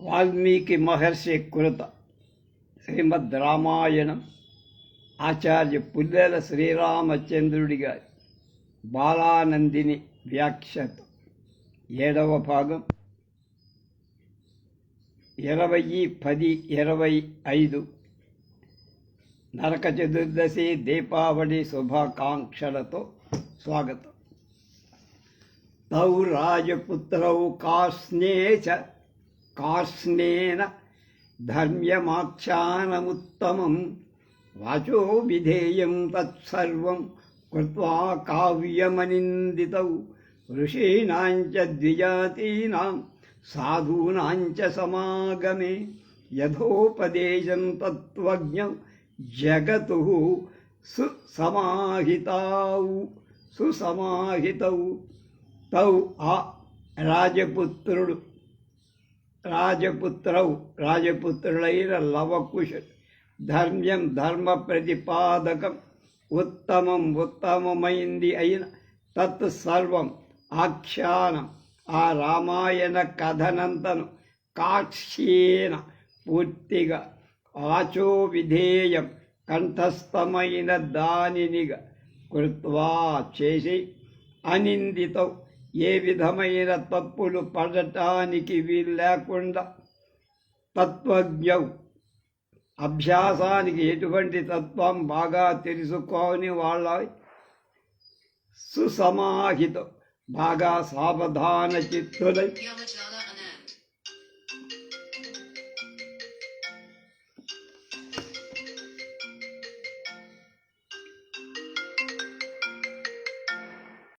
వాల్మీకి మహర్షి కృత శ్రీమద్ రామాయణం ఆచార్య పుల్లెల శ్రీరామచంద్రుడి గారి బాలానందిని వ్యాఖ్యత ఏడవ భాగం ఇరవై పది ఇరవై ఐదు నరక చతుర్దశి దీపావళి శుభాకాంక్షలతో స్వాగతం తౌ రాజపుత్రౌ కాస్నే చ కార్ష్ణేన ధర్మ్యమాఖ్యానముత్తమం వాచో విధేయం తత్సర్వం కృత్వా కావ్యమనిందితౌ ఋషీణాంచ ద్విజాతీనాం సాధూనాంచ సమాగమే యథోపదేశం తత్వజ్ఞం జగతు సుసమాహితాౌ సుసమాహితౌ తౌ ఆ రాజపుత్రుడు రాజపుత్రౌ రాజపుత్రులైన లవకుశ ధర్మ్యం ధర్మ ప్రతిపాదకం ఉత్తమం ఉత్తమమైంది అయిన తత్ సర్వం ఆఖ్యానం ఆ రామాయణ కథనంతను కాక్ష్యేన పూర్తిగా ఆచో విధేయం కంఠస్థమైన దానినిగా కృత్వా చేసి అనిందితౌ ఏ విధమైన తప్పులు పడటానికి వీలు లేకుండా తత్వజ్ఞం అభ్యాసానికి ఎటువంటి తత్వం బాగా తెలుసుకోని వాళ్ళ సుసమాహితం బాగా సావధాన చిత్తులై